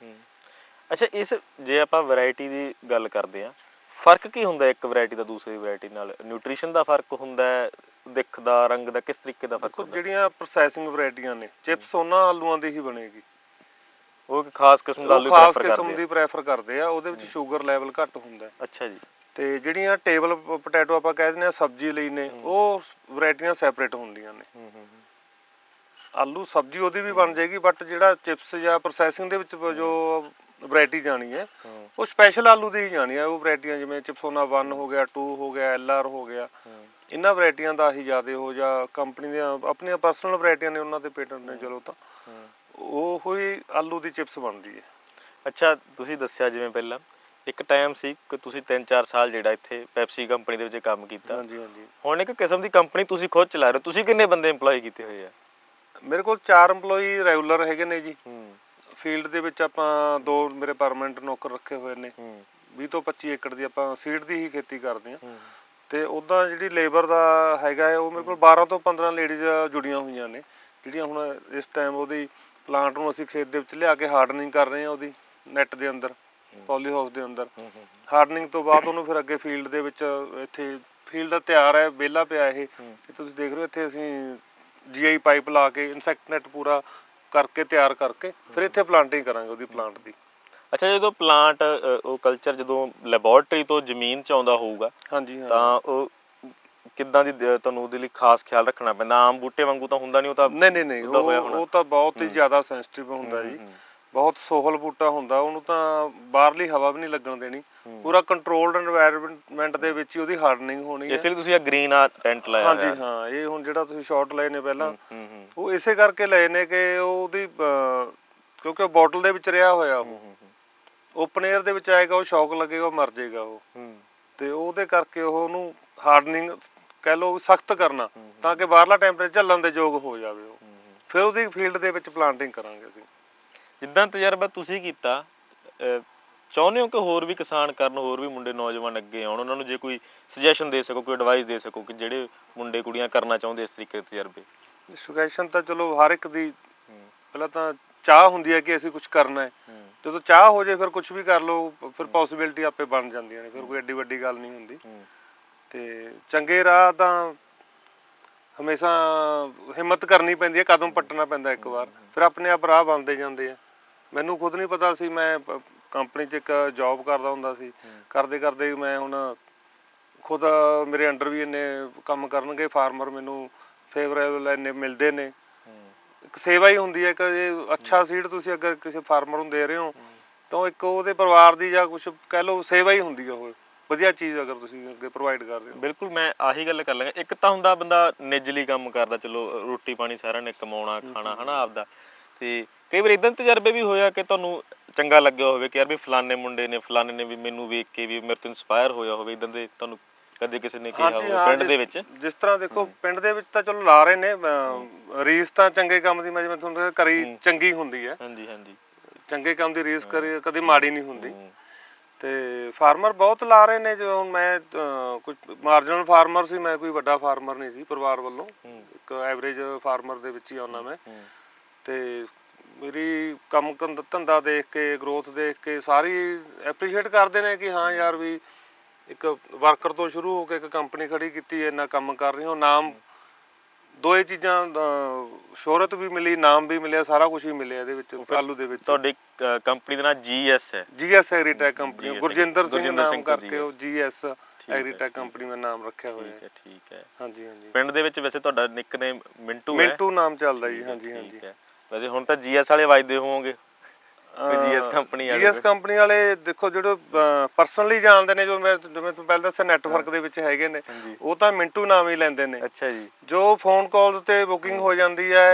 ਅੱਛਾ ਇਸ ਜੇ ਆਪਾਂ ਵੈਰਾਈਟੀ ਦੀ ਗੱਲ ਕਰਦੇ ਆ ਫ਼ਰਕ ਕੀ ਹੁੰਦਾ ਇੱਕ ਵੈਰਾਈਟੀ ਦਾ ਦੂਸਰੀ ਵੈਰਾਈਟੀ ਨਾਲ? ਨਿਊਟ੍ਰੀਸ਼ਨ ਦਾ ਫ਼ਰਕ ਹੁੰਦਾ ਹੈ ਦਿੱਖ ਦਾ ਰੰਗ ਦਾ ਕਿਸ ਤਰੀਕੇ ਦਾ ਫ਼ਰਕ ਦੇਖੋ ਹੁੰਦਾ? ਜਿਹੜੀਆਂ ਪ੍ਰੋਸੈਸਿੰਗ ਵੈਰਾਈਟੀਆਂ ਨੇ ਚਿਪਸ ਉਹਨਾਂ ਆਲੂਆਂ ਦੀ ਹੀ ਬਣੇਗੀ। ਉਹ ਇੱਕ ਖਾਸ ਕਿਸਮ ਦਾ ਉਹ ਆਲੂ ਖਾਸ ਪ੍ਰੈਫਰ ਕਿਸਮ ਕਰਦੇ ਦੀ ਪ੍ਰੈਫਰ ਕਰਦੇ ਆ ਉਹਦੇ ਵਿੱਚ ਸ਼ੂਗਰ ਲੈਵਲ ਘੱਟ ਹੁੰਦਾ ਹੈ। ਅੱਛਾ ਜੀ। ਤੇ ਜਿਹੜੀਆਂ ਟੇਬਲ ਪੋਟੈਟੋ ਆਪਾਂ ਕਹਿ ਦਿੰਦੇ ਆ ਸਬਜ਼ੀ ਲਈ ਨੇ ਉਹ ਵੈਰਾਈਟੀਆਂ ਸੈਪਰੇਟ ਹੁੰਦੀਆਂ ਨੇ। ਹੂੰ ਹੂੰ ਆਲੂ ਸਬਜ਼ੀ ਉਹਦੀ ਵੀ ਬਣ ਜਾਏਗੀ ਬਟ ਜਿਹੜਾ ਚਿਪਸ ਜਾਂ ਪ੍ਰੋਸੈਸਿੰਗ ਦੇ ਵਿੱਚ ਜੋ ਵੈਰਾਈਟੀ ਜਾਣੀ ਹੈ। ਹੂੰ। ਉਹ ਸਪੈਸ਼ਲ ਆਲੂ ਦੀ ਹੀ ਜਾਣੀ ਹੈ। ਉਹ ਵੈਰਾਈਟੀਆਂ ਜਿਵੇਂ ਚਿਪਸੋਨਾ 1 ਹੋ ਗਿਆ 2 ਹੋ ਗਿਆ ਐਲਆਰ ਹੋ ਗਿਆ। ਇਹਨਾਂ ਵੈਰਾਈਟੀਆਂ ਦਾ ਹੀ ਜ਼ਿਆਦਾ ਹੋ ਜਾਂ ਕੰਪਨੀ ਦੀਆਂ ਆਪਣੀਆਂ ਪਰਸਨਲ ਵੈਰਾਈਟੀਆਂ ਨੇ ਉਹਨਾਂ ਦੇ ਪੇਟੈਂਟ ਨੇ ਚਲੋ ਤਾਂ। ਉਹ ਹੀ ਆਲੂ ਦੀ ਚਿਪਸ ਬਣਦੀ ਹੈ। ਅੱਛਾ ਤੁਸੀਂ ਦੱਸਿਆ ਜਿਵੇਂ ਪਹਿਲਾਂ ਇੱਕ ਟਾਈਮ ਸੀ ਕਿ ਤੁਸੀਂ 3-4 ਸਾਲ ਜਿਹੜਾ ਇੱਥੇ ਪੈਪਸੀ ਕੰਪਨੀ ਦੇ ਵਿੱਚ ਕੰਮ ਕੀਤਾ। ਹਾਂਜੀ ਹਾਂਜੀ। ਹੁਣ ਇੱਕ ਕਿਸਮ ਦੀ ਕੰਪਨੀ ਤੁਸੀਂ ਖੁਦ ਚਲਾ ਰਹੇ ਹੋ। ਤੁਸੀਂ ਕਿੰਨੇ ਬੰਦੇ EMPLOY ਕੀਤੇ ਹੋਏ ਆ? ਮੇਰੇ ਕੋਲ 4 EMPLOYE ਰੈਗੂਲਰ ਹੈਗੇ ਨੇ ਜੀ। ਹੂੰ। ਫੀਲਡ ਦੇ ਵਿੱਚ ਆਪਾਂ ਦੋ ਮੇਰੇ ਪਰਮਨੈਂਟ ਨੌਕਰ ਰੱਖੇ ਹੋਏ ਨੇ। ਹੂੰ। 20 ਤੋਂ 25 ਏਕੜ ਦੀ ਆਪਾਂ ਸੀਡ ਦੀ ਹੀ ਖੇਤੀ ਕਰਦੇ ਹਾਂ। ਹੂੰ। ਤੇ ਉਦਾਂ ਜਿਹੜੀ ਲੇਬਰ ਦਾ ਹੈਗਾ ਉਹ ਮੇਰੇ ਕੋਲ 12 ਤੋਂ 15 ਲੇਡੀਜ਼ ਜੁੜੀਆਂ ਹੋਈਆਂ ਨੇ। ਜਿਹੜੀਆਂ ਹੁਣ ਇਸ ਟਾਈਮ ਉਹਦੀ ਪਲਾਂਟ ਨੂੰ ਅਸੀਂ ਖੇਤ ਦੇ ਵਿੱਚ ਲਿਆ ਕੇ ਹਾਰਡਨਿੰਗ ਕਰ ਰਹੇ ਹਾਂ ਉਹਦੀ ਨੈਟ ਦੇ ਅੰਦਰ ਪੋਲੀ ਹਾਊਸ ਦੇ ਅੰਦਰ। ਹਾਰਡਨਿੰਗ ਤੋਂ ਬਾਅਦ ਉਹਨੂੰ ਫਿਰ ਅੱਗੇ ਫੀਲਡ ਦੇ ਵਿੱਚ ਇੱਥੇ ਫੀਲਡ ਦਾ ਤਿਆਰ ਹੈ ਵਿਹਲਾ ਪਿਆ ਇਹ। ਇਹ ਤੁਸੀਂ ਦੇਖ ਰਹੇ ਹੋ ਇੱਥੇ ਅਸੀਂ ਜੀਆਈ ਪਾਈਪ ਲਾ ਕੇ ਇਨਸੈਕਟ ਨੈਟ ਪੂਰਾ ਕਰਕੇ ਤਿਆਰ ਕਰਕੇ ਫਿਰ ਇੱਥੇ ਪਲਾਂਟਿੰਗ ਕਰਾਂਗੇ ਉਹਦੀ ਪਲਾਂਟ ਦੀ। ਅੱਛਾ ਜਦੋਂ ਪਲਾਂਟ ਉਹ ਕਲਚਰ ਜਦੋਂ ਲੈਬੋਰੇਟਰੀ ਤੋਂ ਜ਼ਮੀਨ ਚ ਆਉਂਦਾ ਹੋਊਗਾ ਹਾਂਜੀ ਹਾਂ ਤਾਂ ਉਹ ਕਿੱਦਾਂ ਦੀ ਤੁਹਾਨੂੰ ਉਹਦੇ ਲਈ ਖਾਸ ਖਿਆਲ ਰੱਖਣਾ ਪੈਂਦਾ? ਆਮ ਬੂਟੇ ਵਾਂਗੂ ਤਾਂ ਹੁੰਦਾ ਨਹੀਂ ਉਹ ਤਾਂ ਨਹੀਂ ਨਹੀਂ ਨਹੀਂ ਉਹ ਤਾਂ ਬਹੁਤ ਹੀ ਜ਼ਿਆਦਾ ਸੈਂਸਿਟਿਵ ਹੁੰਦਾ ਜੀ। ਬਹੁਤ ਸੋਹਲ ਬੂਟਾ ਹੁੰਦਾ ਉਹਨੂੰ ਤਾਂ ਬਾਹਰਲੀ ਹਵਾ ਵੀ ਨਹੀਂ ਲੱਗਣ ਦੇਣੀ। ਪੂਰਾ ਕੰਟਰੋਲਡ এনवायरमेंट ਦੇ ਵਿੱਚ ਹੀ ਉਹਦੀ ਹਾਰਡਨਿੰਗ ਹੋਣੀ ਹੈ। ਇਸ ਲਈ ਤੁਸੀਂ ਇਹ ਗ੍ਰੀਨ ਆ ਟੈਂਟ ਲਾਇਆ ਹਾਂਜੀ ਹਾਂ ਇਹ ਹੁਣ ਜਿਹੜਾ ਤੁਸੀਂ ਸ਼ਾਟ ਲਏ ਨੇ ਪਹਿਲਾਂ ਉਹ ਇਸੇ ਕਰਕੇ ਲਏ ਨੇ ਕਿ ਉਹਦੀ ਕਿਉਂਕਿ ਉਹ ਬੋਟਲ ਦੇ ਵਿੱਚ ਰਿਹਾ ਹੋਇਆ ਉਹ। ਓਪਨ 에ਅਰ ਦੇ ਵਿੱਚ ਆਏਗਾ ਉਹ ਸ਼ੌਕ ਲੱਗੇਗਾ ਉਹ ਮਰ ਜਾਏਗਾ ਉਹ। ਤੇ ਉਹਦੇ ਕਰਕੇ ਉਹ ਉਹਨੂੰ ਹਾਰਡਨਿੰਗ ਕਹਿ ਲੋ ਸਖਤ ਕਰਨਾ ਤਾਂ ਕਿ ਬਾਹਰਲਾ ਟੈਂਪਰੇਚਰ ਝੱਲਣ ਦੇ ਯੋਗ ਹੋ ਜਾਵੇ ਉਹ। ਫਿਰ ਉਹਦੀ ਫੀਲਡ ਦੇ ਵਿੱਚ ਪਲਾਂਟਿੰਗ ਕਰਾਂਗੇ ਅਸੀਂ। ਜਿੱਦਾਂ ਤਜਰਬਾ ਤੁਸੀਂ ਕੀਤਾ ਚਾਹੁੰਦੇ ਹੋ ਕਿ ਹੋਰ ਵੀ ਕਿਸਾਨ ਕਰਨ ਹੋਰ ਵੀ ਮੁੰਡੇ ਨੌਜਵਾਨ ਅੱਗੇ ਆਉਣ? ਉਹਨਾਂ ਨੂੰ ਜੇ ਕੋਈ ਸੁਜੈਸ਼ਨ ਦੇ ਸਕੋ ਕੋਈ ਐਡਵਾਈਸ ਦੇ ਸਕੋ ਕਿ ਜਿਹੜੇ ਮੁੰਡੇ ਕੁੜੀਆਂ ਕਰਨਾ ਚਾਹੁੰਦੇ ਇਸ ਤਰੀਕੇ ਦੇ ਤਜਰਬੇ? ਸੁਜੈਸ਼ਨ ਤਾਂ ਚਲੋ ਹਰ ਇੱਕ ਦੀ ਪਹਿਲਾਂ ਤਾਂ ਚਾਹ ਹੁੰਦੀ ਹੈ ਕਿ ਅਸੀਂ ਕੁਝ ਕਰਨਾ ਹੈ। ਜਦੋਂ ਚਾਹ ਹੋ ਜਾਏ ਫਿਰ ਕੁਝ ਵੀ ਕਰ ਲਓ ਫਿਰ ਪੋਸਿਬਿਲਿਟੀ ਆਪੇ ਬਣ ਜਾਂਦੀਆਂ ਨੇ ਫਿਰ ਕੋਈ ਐਡੀ ਵੱਡੀ ਗੱਲ ਨਹੀਂ ਹੁੰਦੀ। ਤੇ ਚੰਗੇ ਰਾਹ ਤਾਂ ਹਮੇਸ਼ਾ ਹਿੰਮਤ ਕਰਨੀ ਪੈਂਦੀ ਹੈ ਕਦਮ ਪੱਟਣਾ ਪੈਂਦਾ ਇੱਕ ਵਾਰ। ਫਿਰ ਆਪਣੇ ਆਪ ਰਾਹ ਬਣਦੇ ਜਾਂਦੇ ਆ। ਮੈਨੂੰ ਖੁਦ ਨਹੀਂ ਪਤਾ ਸੀ ਮੈਂ ਕੰਪਨੀ 'ਚ ਇੱਕ ਜੌਬ ਕਰਦਾ ਹੁੰਦਾ ਸੀ। ਕਰਦੇ ਕਰਦੇ ਮੈਂ ਹੁਣ ਖੁਦ ਮੇਰੇ ਅੰਡਰ ਵੀ ਇੰਨੇ ਕੰਮ ਕਰਨਗੇ ਫਾਰਮਰ ਮੈਨੂੰ ਫੇਵਰੇਬਲ ਇੰਨੇ ਮਿਲਦੇ ਨੇ। ਇੱਕ ਸੇਵਾ ਹੀ ਹੁੰਦੀ ਹੈ ਕਿ ਇਹ ਅੱਛਾ ਸੀਡ ਤੁਸੀਂ ਅਗਰ ਕਿਸੇ ਫਾਰਮਰ ਨੂੰ ਦੇ ਰਹੇ ਹੋ ਤਾਂ ਇੱਕ ਉਹਦੇ ਪਰਿਵਾਰ ਦੀ ਜਾਂ ਕੁਝ ਕਹਿ ਲਓ ਸੇਵਾ ਹੀ ਹੁੰਦੀ ਹੈ ਉਹ। ਵਧੀਆ ਚੀਜ਼ ਅਗਰ ਤੁਸੀਂ ਅੱਗੇ ਪ੍ਰੋਵਾਈਡ ਕਰ ਰਹੇ ਹੋ। ਬਿਲਕੁਲ ਮੈਂ ਆਹੀ ਗੱਲ ਕਰ ਲਾਂਗਾ ਇੱਕ ਤਾਂ ਹੁੰਦਾ ਬੰਦਾ ਨਿੱਜਲੀ ਕੰਮ ਕਰਦਾ ਚਲੋ ਰੋਟੀ ਪਾਣੀ ਸਾਰਿਆਂ ਨੇ ਕਮਾਉਣਾ ਖਾਣਾ ਹਨਾ ਆਪਦਾ। ਤੇ ਕਈ ਵਾਰ ਇਦਾਂ ਤਜਰਬੇ ਵੀ ਹੋਇਆ ਕਿ ਤੁਹਾਨੂੰ ਚੰਗਾ ਲੱਗਿਆ ਹੋਵੇ ਕਿ ਯਾਰ ਵੀ ਫਲਾਣੇ ਮੁੰਡੇ ਨੇ ਫਲਾਣੇ ਨੇ ਵੀ ਮੈਨੂੰ ਵੇਖ ਕੇ ਵੀ ਮੇਰੇ ਤੋਂ ਇਨਸਪਾਇਰ ਹੋਇਆ ਹੋਵੇ ਇਦਾਂ ਦੇ ਤੁਹਾਨੂੰ ਕਦੇ ਕਿਸੇ ਨੇ ਕਿਹਾ ਹੋਵੇ ਪਿੰਡ ਦੇ ਵਿੱਚ? ਜਿਸ- ਤਰ੍ਹਾਂ ਦੇਖੋ ਪਿੰਡ ਦੇ ਵਿੱਚ ਤਾਂ ਚਲੋ ਲਾ ਰਹੇ ਨੇ ਰੀਸ ਤਾਂ ਚੰਗੇ ਕੰਮ ਦੀ ਮੈਂ ਜਿਵੇਂ ਤੁਹਾਨੂੰ ਦੱਸਿਆ ਕਰੀ ਚੰਗੀ ਹੁੰਦੀ ਹੈ। ਹਾਂਜੀ ਹਾਂਜੀ। ਚੰਗੇ ਕੰਮ ਦੀ ਰੀਸ ਕਰੀ ਕਦੀ ਮਾੜੀ ਨਹੀਂ ਹੁੰਦੀ। ਤੇ ਫਾਰਮਰ ਬਹੁਤ ਲਾ ਰਹੇ ਨੇ ਜੋ ਹੁਣ ਮੈਂ ਕੁਝ ਮਾਰਜਨਲ ਫਾਰਮਰ ਸੀ ਮੈਂ ਕੋਈ ਵੱਡਾ ਫਾਰਮਰ ਨਹੀਂ ਸੀ ਪਰਿਵਾਰ ਵੱਲੋਂ। ਇੱਕ ਐਵਰੇਜ ਫਾਰਮਰ ਦੇ ਵਿੱਚ ਹੀ ਆਉਣਾ ਮੈਂ। ਤੇ ਮੇਰੀ ਕੰਮ ਕੰਦ- ਧੰਦਾ ਦੇਖ ਕੇ ਗਰੋਥ ਦੇਖ ਕੇ ਸਾਰੀ ਐਪਰੀਸ਼ੀਏਟ ਕਰਦੇ ਨੇ ਕਿ ਹਾਂ ਯਾਰ ਵੀ ਇੱਕ ਵਰਕਰ ਤੋਂ ਸ਼ੁਰੂ ਹੋ ਕੇ ਇੱਕ ਕੰਪਨੀ ਖੜੀ ਕੀਤੀ ਇੰਨਾ ਕੰਮ ਕਰ ਰਹੀ ਹੋ। ਨਾਮ ਦੋਏ ਚੀਜ਼ਾਂ ਸ਼ੋਹਰਤ ਵੀ ਮਿਲੀ ਨਾਮ ਵੀ ਮਿਲਿਆ ਸਾਰਾ ਕੁਝ ਹੀ ਮਿਲਿਆ ਇਹਦੇ ਵਿੱਚ ਆਲੂ ਦੇ ਵਿੱਚ। ਤੁਹਾਡੀ ਕੰਪਨੀ ਦਾ ਨਾਮ ਜੀਐਸ ਹੈ। GS agritech company Gurjinder Singh ਨਾਮ ਕਰਕੇ ਉਹ ਜੀਐਸ ਐਗਰੀਟੈਕ ਕੰਪਨੀ ਦਾ ਨਾਮ ਰੱਖਿਆ ਹੋਇਆ ਹੈ ਠੀਕ ਹੈ। ਹਾਂਜੀ ਹਾਂਜੀ। ਪਿੰਡ ਦੇ ਵਿੱਚ ਵੈਸੇ ਤੁਹਾਡਾ ਨਿਕਨੇਮ ਮਿੰਟੂ ਹੈ। ਮਿੰਟੂ ਨਾਮ ਚੱਲਦਾ ਜੀ ਹਾਂਜੀ ਹਾਂਜੀ। ਠੀਕ ਹੈ। ਵੈਸੇ ਹੁਣ ਤਾਂ ਜੀਐਸ ਵਾਲੇ ਵੱਜਦੇ ਹੋਵੋਗੇ। GS company ਵਾਲੇ ਜੀਐਸ ਕੰਪਨੀ ਵਾਲੇ ਦੇਖੋ ਜਿਹੜੇ ਪਰਸਨਲੀ ਜਾਣਦੇ ਨੇ ਜੋ ਮੈਂ ਜਿਵੇਂ ਤੁਹਾਨੂੰ ਪਹਿਲਾਂ ਦੱਸਿਆ ਨੈਟਵਰਕ ਦੇ ਵਿੱਚ ਹੈਗੇ ਨੇ ਉਹ ਤਾਂ ਮਿੰਟੂ ਨਾਮ ਹੀ ਲੈਂਦੇ ਨੇ। ਅੱਛਾ ਜੀ। ਜੋ ਫੋਨ ਕਾਲਸ ਤੇ ਬੁਕਿੰਗ ਹੋ ਜਾਂਦੀ ਹੈ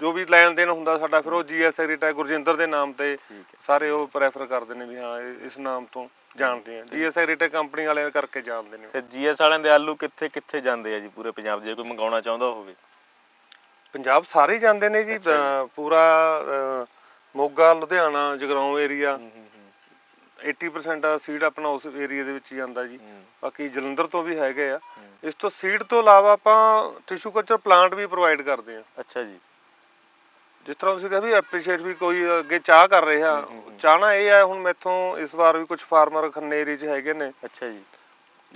ਜੋ ਵੀ ਲੈਣ ਦੇਣ ਹੁੰਦਾ ਸਾਡਾ ਫਿਰ ਉਹ ਜੀਐਸ ਐਗਰੀਟੈਕ ਗੁਰਜਿੰਦਰ ਦੇ ਨਾਮ ਤੇ ਸਾਰੇ ਉਹ ਪ੍ਰੈਫਰ ਕਰਦੇ ਨੇ ਵੀ ਹਾਂ ਇਸ ਨਾਮ ਤੋਂ ਜਾਣਦੇ ਆ। ਜੀਐਸ ਐਗਰੀਟੈਕ ਕੰਪਨੀ ਵਾਲੇ ਕਰਕੇ ਜਾਣਦੇ ਨੇ ਫਿਰ ਜੀਐਸ ਵਾਲਿਆਂ ਦੇ ਆਲੂ ਕਿੱਥੇ ਕਿੱਥੇ ਜਾਂਦੇ ਆ ਜੀ ਪੂਰੇ ਪੰਜਾਬ ਜੇ ਕੋਈ ਮੰਗਾਉਣਾ ਚਾਹੁੰਦਾ ਹੋਵੇ। ਪੰਜਾਬ ਸਾਰੇ ਜਾਂਦੇ ਨੇ ਜੀ ਪੂਰਾ ਮੋਗਾ ਲੁਧਿਆਣਾ ਜਗਰਾਉਂ ਏਰੀਆ ਹੂੰ ਹੂੰ ਹੂੰ। 80% ਸੀਡ ਆਪਣਾ ਉਸ ਏਰੀਆ ਦੇ ਵਿੱਚ ਜਾਂਦਾ ਜੀ। ਬਾਕੀ ਜਲੰਧਰ ਤੋਂ ਵੀ ਹੈਗੇ ਆ। ਇਸ ਤੋਂ ਸੀਡ ਤੋਂ ਇਲਾਵਾ ਆਪਾਂ ਟਿਸ਼ੂ ਕਲਚਰ ਪਲਾਂਟ ਵੀ ਪ੍ਰੋਵਾਈਡ ਕਰਦੇ ਆ। ਅੱਛਾ ਜੀ। ਜਿਸ ਤਰ੍ਹਾਂ ਤੁਸੀਂ ਕਿਹਾ ਵੀ ਐਪਰੀਸ਼ੀਏਟ ਵੀ ਕੋਈ ਅੱਗੇ ਚਾਹ ਕਰ ਰਿਹਾ। ਚਾਹਣਾ ਇਹ ਹੈ ਹੁਣ ਮੈਥੋਂ ਇਸ ਵਾਰ ਵੀ ਕੁਝ ਫਾਰਮਰ ਖੰਨੇ ਏਰੀਆ 'ਚ ਹੈਗੇ ਨੇ। ਅੱਛਾ ਜੀ।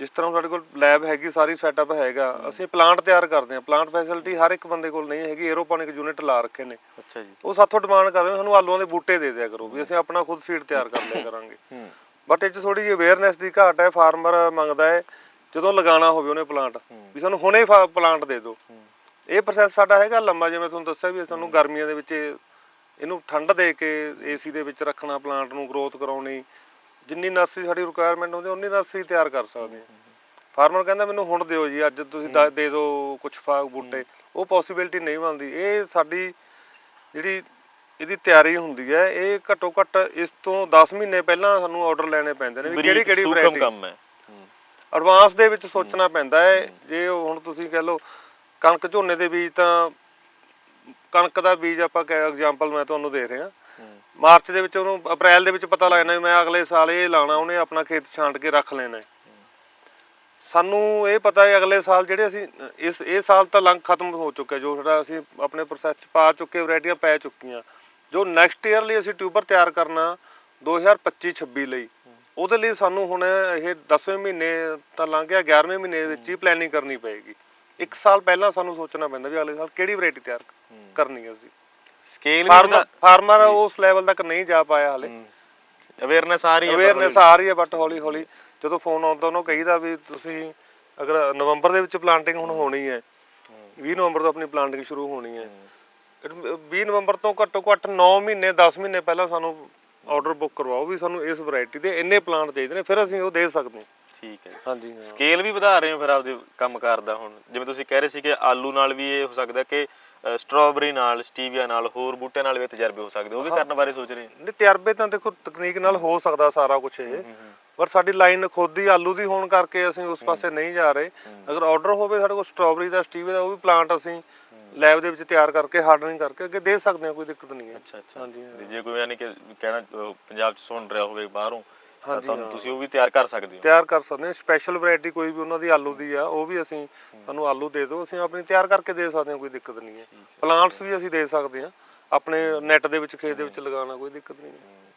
ਜਿਸ ਤਰ੍ਹਾਂ ਸਾਡੇ ਕੋਲ ਲੈਬ ਹੈਗੀ ਸਾਰੀ ਸੈਟਅਪ ਹੈਗਾ ਅਸੀਂ ਪਲਾਂਟ ਤਿਆਰ ਕਰਦੇ ਹਾਂ। ਪਲਾਂਟ ਫੈਸਿਲਿਟੀ ਹਰ ਇੱਕ ਬੰਦੇ ਕੋਲ ਨਹੀਂ ਹੈਗੀ 에어ਪੋਨਿਕ ਯੂਨਿਟ ਲਾ ਰੱਖੇ ਨੇ। ਅੱਛਾ ਜੀ। ਉਹ ਸਾਥੋਂ ਡਿਮਾਂਡ ਕਰਦੇ ਸਾਨੂੰ ਆਲੂਆਂ ਦੇ ਬੂਟੇ ਦੇ ਦਿਆ ਕਰੋ ਵੀ ਅਸੀਂ ਆਪਣਾ ਖੁਦ ਸੀਡ ਤਿਆਰ ਕਰ ਲਿਆ ਕਰਾਂਗੇ। ਬਟ ਇਹ 'ਚ ਥੋੜੀ ਜਿਹੀ ਅਵੇਅਰਨੈਸ ਦੀ ਘਾਟ ਹੈ ਫਾਰਮਰ ਮੰਗਦਾ ਹੈ ਜਦੋਂ ਲਗਾਉਣਾ ਹੋਵੇ ਉਹਨੇ ਪਲਾਂਟ ਵੀ ਸਾਨੂੰ ਹੁਣੇ ਪਲਾਂਟ ਦੇ ਦਿਓ। ਇਹ ਪ੍ਰੋਸੈਸ ਸਾਡਾ ਹੈਗਾ ਲੰਮਾ ਜਿਵੇਂ ਤੁਹਾਨੂੰ ਦੱਸਿਆ ਵੀ ਸਾਨੂੰ ਗਰਮੀਆਂ ਦੇ ਵਿੱਚ ਇਹ- ਇਹਨੂੰ ਠੰਡ ਦੇ ਕੇ ਏਸੀ ਦੇ ਵਿੱਚ ਰੱਖਣਾ ਪਲਾਂਟ ਨੂੰ ਗਰੋਥ ਕਰਾਉਣੀ ਜਿੰਨੀ ਨਰਸਰੀ ਸਾਡੀ ਰਿਕੁਆਇਰਮੈਂਟ ਹੁੰਦੀ ਉਨੀ ਨਰਸਰੀ ਤਿਆਰ ਕਰ ਸਕਦੇ ਹਾਂ। ਫਾਰਮਰ ਕਹਿੰਦਾ ਮੈਨੂੰ ਹੁਣ ਦਿਓ ਜੀ ਅੱਜ ਤੁਸੀਂ ਦ- ਦੇ ਦਿਓ ਕੁਝ ਫਾਗ ਬੂਟੇ। ਉਹ ਪੋਸੀਬਿਲਿਟੀ ਨਹੀਂ ਬਣਦੀ। ਇਹ ਸਾਡੀ ਜਿਹੜੀ ਇਹਦੀ ਤਿਆਰੀ ਹੁੰਦੀ ਹੈ ਇਹ ਘੱਟੋ ਘੱਟ ਇਸ ਤੋਂ 10 ਮਹੀਨੇ ਪਹਿਲਾਂ ਸਾਨੂੰ ਆਰਡਰ ਲੈਣੇ ਪੈਂਦੇ ਨੇ ਵੀ ਕਿਹੜੀ ਕਿਹੜੀ ਵੈਰਾਈਟੀ ਕੰਮ ਹੈ। ਹੂੰ। ਐਡਵਾਂਸ ਦੇ ਵਿੱਚ ਸੋਚਣਾ ਪੈਂਦਾ ਹੈ। ਜੇ ਉਹ ਹੁਣ ਤੁਸੀਂ ਕਹਿ ਲਓ ਕਣਕ ਝੋਨੇ ਦੇ ਬੀਜ ਤਾਂ ਕਣਕ ਦਾ ਬੀਜ ਆਪਾਂ ਕਹਿ ਐਗਜ਼ਾਮਪਲ ਮੈਂ ਤੁਹਾਨੂੰ ਦੇ ਰਿਹਾ। ਮਾਰਚ ਦੇ ਵਿੱਚ ਉਹਨੂੰ ਅਪ੍ਰੈਲ ਦੇ ਵਿੱਚ ਪਤਾ ਲੱਗਣਾ ਵੀ ਮੈਂ ਅਗਲੇ ਸਾਲ ਇਹ ਲਾਣਾ ਉਹਨੇ ਆਪਣਾ ਖੇਤ ਛਾਂਟ ਕੇ ਰੱਖ ਲੈਣਾ। ਸਾਨੂੰ ਇਹ ਪਤਾ ਹੈ ਅਗਲੇ ਸਾਲ ਜਿਹੜੇ ਅਸੀਂ ਇਸ ਇਹ ਸਾਲ ਤਾਂ ਲੰਘ ਖਤਮ ਹੋ ਚੁੱਕਿਆ ਜੋ ਸਾਡਾ ਅਸੀਂ ਆਪਣੇ ਪ੍ਰੋਸੈਸ ਚ ਪਾ ਚੁੱਕੇ ਵੈਰਾਈਟੀਆਂ ਪੈ ਚੁੱਕੀਆਂ ਜੋ ਨੈਕਸਟ ਈਅਰ ਲਈ ਅਸੀਂ ਟਿਊਬਰ ਤਿਆਰ ਕਰਨਾ 2025-26 ਲਈ ਉਹਦੇ ਲਈ ਸਾਨੂੰ ਹੁਣ ਇਹ 10ਵੇਂ ਮਹੀਨੇ ਤਾਂ ਲੰਘ ਗਿਆ 11ਵੇਂ ਮਹੀਨੇ ਵਿੱਚ ਹੀ ਪਲੈਨਿੰਗ ਕਰਨੀ ਪਏਗੀ ਇੱਕ ਸਾਲ ਪਹਿਲਾਂ ਸਾਨੂੰ ਸੋਚਣਾ ਪੈਂਦਾ ਵੀ ਅਗਲੇ ਸਾਲ ਕਿਹੜੀ ਵੈਰਾਈਟੀ ਤਿਆਰ। ਕਰਨੀ ਹੈ ਅਸੀਂ ਸਕੇਲ ਫਾਰਮਰ ਫਾਰਮਰ ਉਸ ਲੈਵਲ ਤੱਕ ਨਹੀਂ ਜਾ ਪਾਇਆ ਹਲੇ। ਅਵੇਅਰਨੈਸ ਆ ਰਹੀ ਹੈ ਅਵੇਅਰਨੈਸ ਆ ਰਹੀ ਹੈ ਬਟ ਹੌਲੀ ਹੌਲੀ ਜਦੋਂ ਫੋਨ ਆਉਂਦਾ ਉਹਨੂੰ ਕਹੀਦਾ ਵੀ ਤੁਸੀਂ ਅਗਰ ਨਵੰਬਰ ਦੇ ਵਿੱਚ ਪਲਾਂਟਿੰਗ ਹੁਣ ਹੋਣੀ ਹੈ 20 ਨਵੰਬਰ ਤੋਂ ਆਪਣੀ ਪਲਾਂਟਿੰਗ ਸ਼ੁਰੂ ਹੋਣੀ ਹੈ। 20 ਨਵੰਬਰ ਤੋਂ ਘੱਟੋ ਘੱਟ 9 ਮਹੀਨੇ 10 ਮਹੀਨੇ ਪਹਿਲਾਂ ਸਾਨੂੰ ਆਰਡਰ ਬੁੱਕ ਕਰਵਾਓ ਵੀ ਸਾਨੂੰ ਇਸ ਵੈਰਾਈਟੀ ਦੇ ਇੰਨੇ ਪਲਾਂਟ ਚਾਹੀਦੇ ਨੇ ਫਿਰ ਅਸੀਂ ਉਹ ਦੇ ਸਕਦੇ ਹਾਂ। ਠੀਕ ਹੈ। ਹਾਂਜੀ ਸਕੇਲ ਵੀ ਵਧਾ ਰਹੇ ਹੋ ਫਿਰ ਆਪਦੇ ਕੰਮ ਕਰਦਾ ਹੁਣ। ਜਿਵੇਂ ਤੁਸੀਂ ਕਹਿ ਰਹੇ ਸੀ ਕਿ ਆਲੂ ਨਾਲ ਵੀ ਇਹ ਹੋ ਸਕਦਾ ਕਿ ਸਟ੍ਰਾਬੇਰੀ ਨਾਲ ਸਟੀਵੀਆ ਨਾਲ ਹੋਰ ਬੂਟਿਆਂ ਨਾਲ ਵੀ ਤਜਰਬੇ ਹੋ ਸਕਦੇ ਉਹ ਵੀ ਕਰਨ ਬਾਰੇ ਸੋਚ ਰਹੇ ਨਹੀਂ ਤਜਰਬੇ ਤਾਂ ਦੇਖੋ ਤਕਨੀਕ ਨਾਲ ਹੋ ਸਕਦਾ ਸਾਰਾ ਕੁਝ ਇਹ। ਪਰ ਸਾਡੀ ਲਾਈਨ ਖੁਦ ਹੀ ਆਲੂ ਦੀ ਹੋਣ ਕਰਕੇ ਅਸੀਂ ਉਸ ਪਾਸੇ ਨਹੀਂ ਜਾ ਰਹੇ। ਅਗਰ ਆਰਡਰ ਹੋਵੇ ਸਾਡੇ ਕੋਲ ਸਟ੍ਰਾਬੇਰੀ ਦਾ ਸਟੀਵੇ ਦਾ ਉਹ ਵੀ ਪਲਾਂਟ ਅਸੀਂ ਲੈਬ ਦੇ ਵਿੱਚ ਤਿਆਰ ਕਰਕੇ ਹਾਰਡਨਿੰਗ ਕਰਕੇ ਅੱਗੇ ਦੇ ਸਕਦੇ ਹਾਂ ਕੋਈ ਦਿੱਕਤ ਨਹੀਂ ਹੈ। ਅੱਛਾ ਅੱਛਾ। ਹਾਂਜੀ ਜੇ ਕੋਈ ਯਾਨੀ ਕਿ ਕਹਿਣਾ ਪੰਜਾਬ ਚ ਸੁਣ ਰਿਹਾ ਹੋਵੇ ਬਾਹਰੋਂ ਤਾਂ ਹਾਂਜੀ, ਤੁਹਾਨੂੰ ਹਾਂ। ਤੁਸੀਂ ਉਹ ਵੀ ਤਿਆਰ ਕਰ ਸਕਦੇ ਹੋ। ਤਿਆਰ ਕਰ ਸਕਦੇ ਹਾਂ। ਸਪੈਸ਼ਲ ਵੈਰਾਈਟੀ ਕੋਈ ਵੀ ਉਹਨਾਂ ਦੀ ਆਲੂ ਦੀ ਆ ਉਹ ਵੀ ਅਸੀਂ ਸਾਨੂੰ ਆਲੂ ਦੇ ਦਿਓ। ਅਸੀਂ ਆਪਣੀ ਤਿਆਰ ਕਰਕੇ ਦੇ ਸਕਦੇ ਹਾਂ ਕੋਈ ਦਿੱਕਤ ਨਹੀਂ ਹੈ। ਪਲਾਂਟਸ ਵੀ ਅਸੀਂ ਦੇ ਸਕਦੇ ਹਾਂ। ਆਪਣੇ ਨੈਟ ਦੇ ਵਿੱਚ ਖੇਤ ਦੇ ਵਿੱਚ ਲਗਾਉਣਾ ਕੋਈ ਦਿੱਕਤ ਨਹੀਂ ਹੈ।